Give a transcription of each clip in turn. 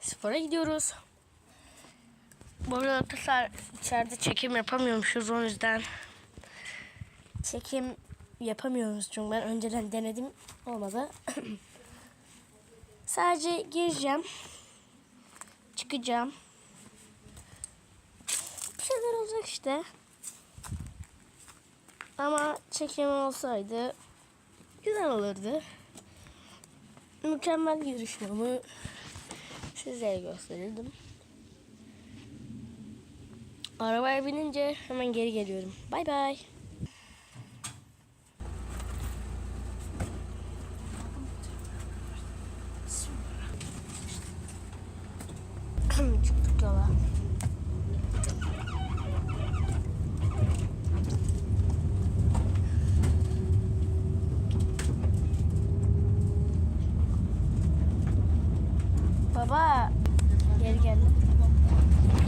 spora gidiyoruz. Bu arada arkadaşlar içeride çekim yapamıyormuşuz o yüzden çekim yapamıyoruz çünkü ben önceden denedim olmadı. Sadece gireceğim. Çıkacağım. Bir şeyler olacak işte. Ama çekim olsaydı güzel olurdu. Mükemmel görüşmemi size gösterirdim. Arabaya binince hemen geri geliyorum. Bay bay. Baba. Geri geldim.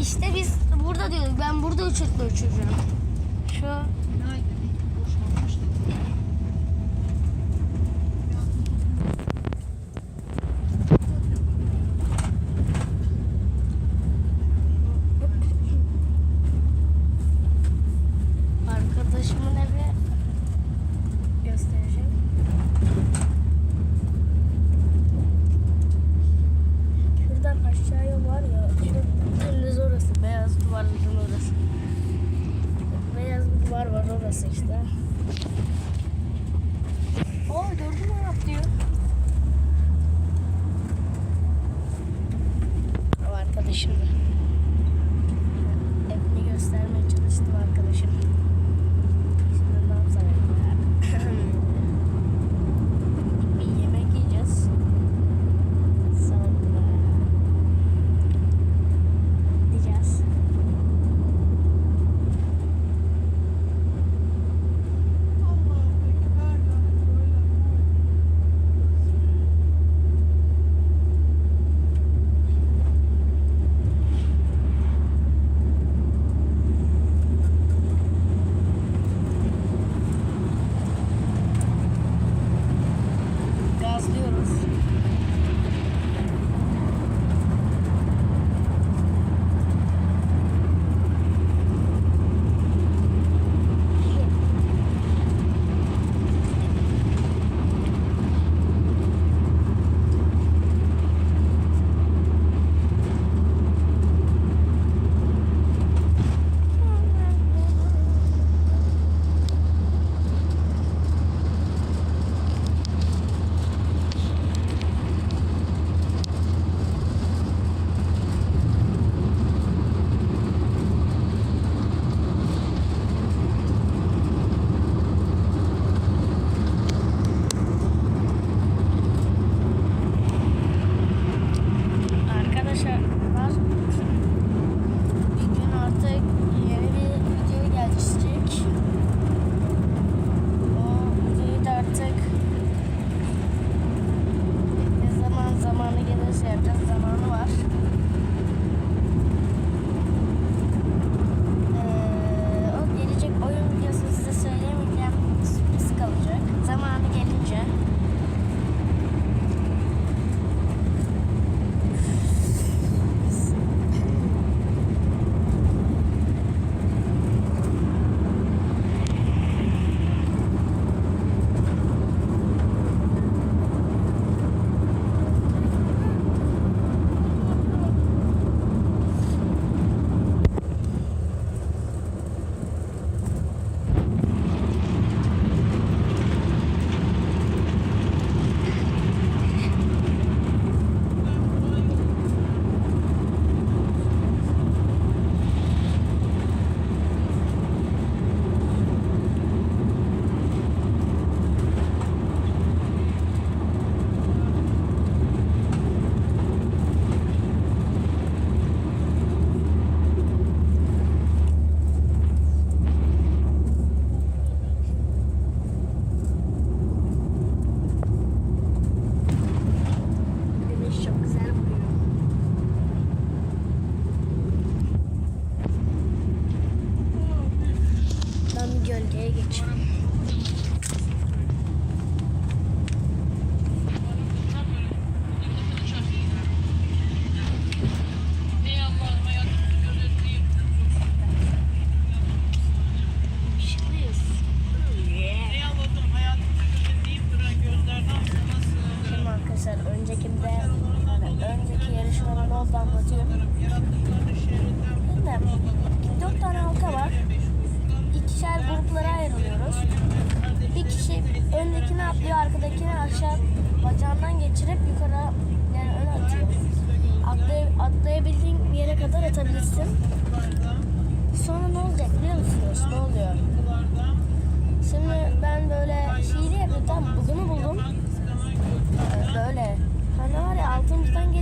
İşte biz burada diyorduk. Ben burada uçurtma uçuruyorum. Şu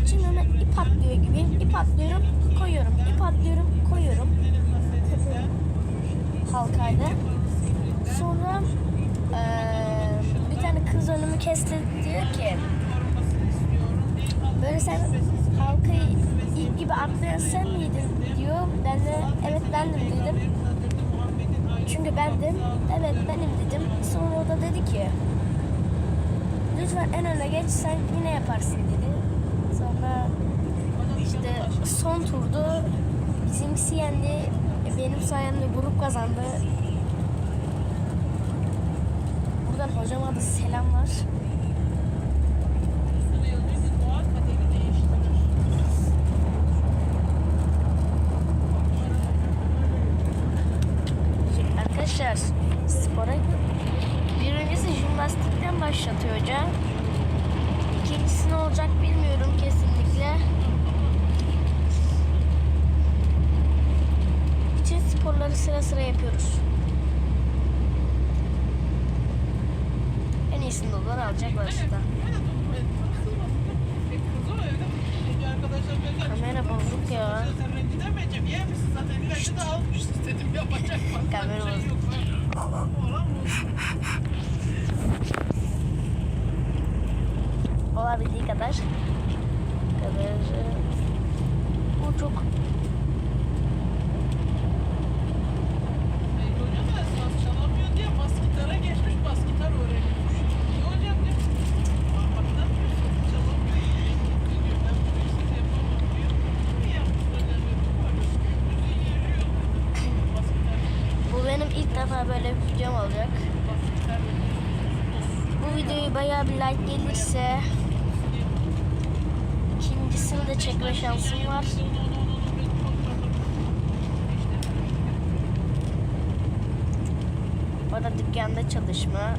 altımızdan geçeyim hemen ip atlıyor gibi. İp atlıyorum, koyuyorum. İp atlıyorum, koyuyorum. Halkaydı. Sonra eee, bir tane kız önümü kesti diyor ki böyle sen halkayı ip gibi atlayan sen miydin diyor. Ben de evet bendim dedim. Çünkü bendim. Evet benim dedim. Sonra o da dedi ki lütfen en öne geç sen yine yaparsın dedi. Son turdu bizimkisi yendi. Benim sayemde grup kazandı. Buradan hocama da selamlar. Arkadaşlar spora birincisi jimnastikten başlatıyor hoca. İkincisi ne olacak bilmiyorum sıra sıra yapıyoruz. En iyisini dolar alacak başta. Kamera bozuk ya. Kamera bozuk. Olabildiği kadar. kadar bu çok defa böyle bir videom olacak. Bu videoyu bayağı bir like gelirse ikincisini de çekme şansım var. Da dükkanda çalışma.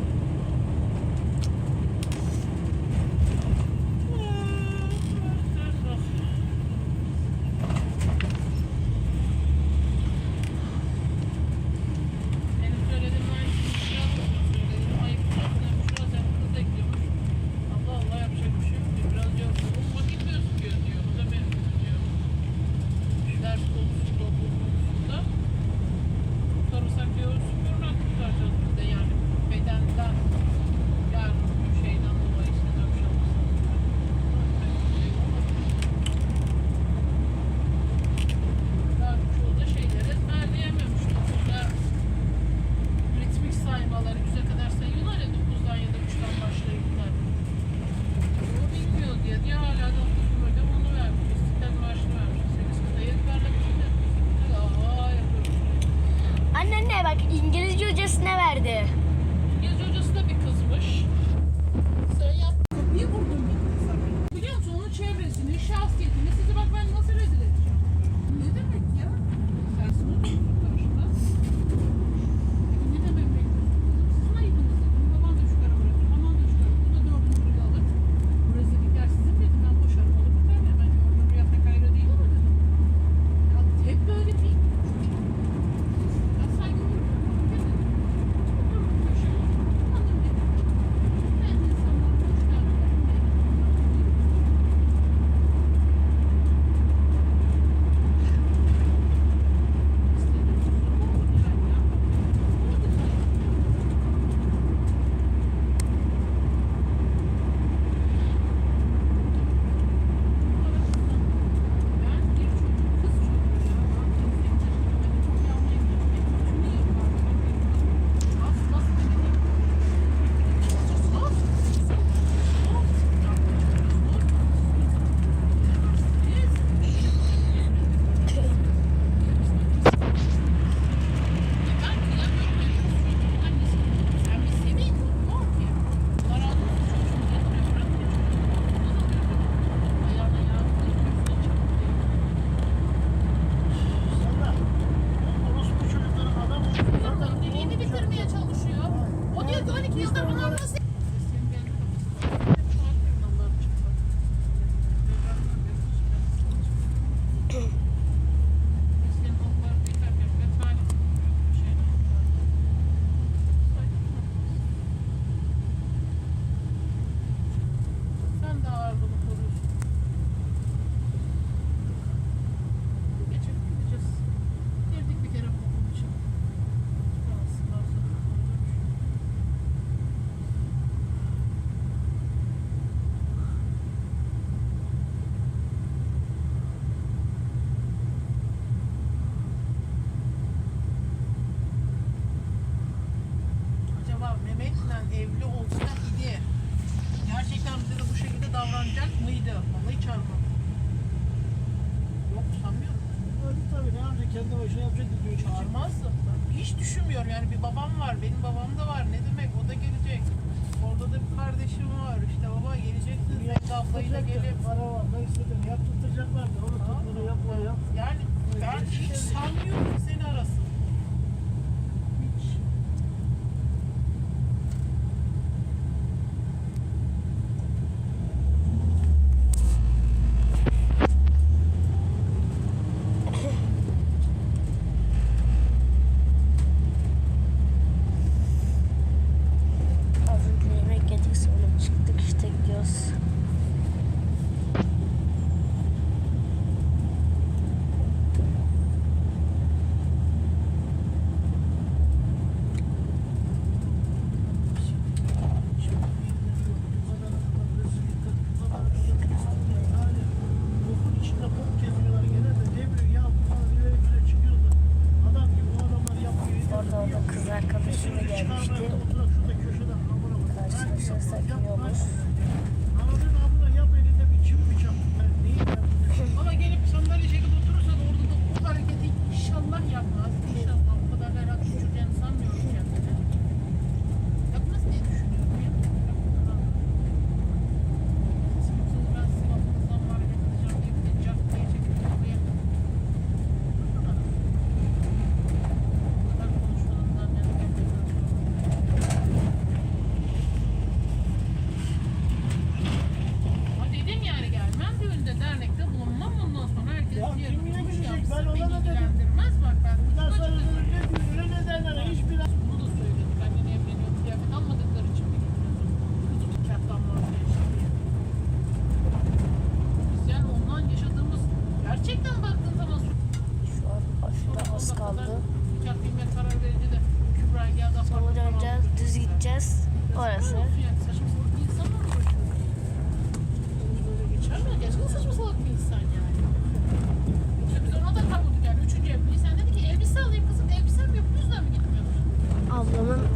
kendi başına yapacak diyor. Çağırmazdım. Hiç düşünmüyorum yani bir babam var, benim babam da var. Ne demek o da gelecek. Orada da bir kardeşim var. İşte baba geleceksin. Zeyda ablayla gelip. Para var. Ben istedim. Yap tutacaklar da onu tut bunu yapma yap. Yani ben hiç sanmıyorum seni arasın.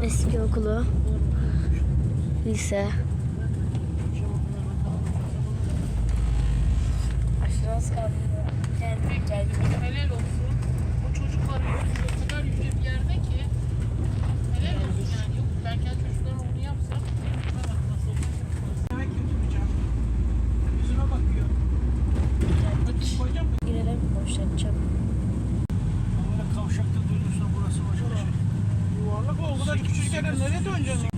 eski okulu, lise. Aşırı az kaldı. Gel, gel. Helal olsun. O çocuklar kadar küçükken nereye döneceksin?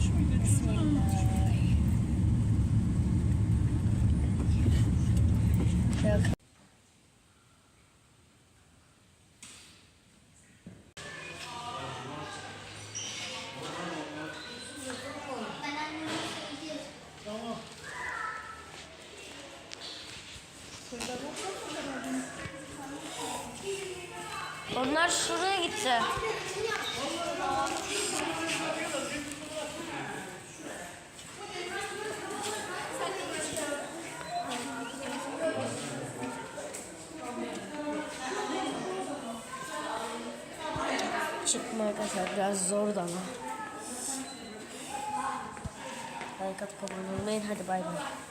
Onlar şuraya gitti. yaptım arkadaşlar. Biraz zordu ama. Like atıp abone olmayı. Hadi bay bay.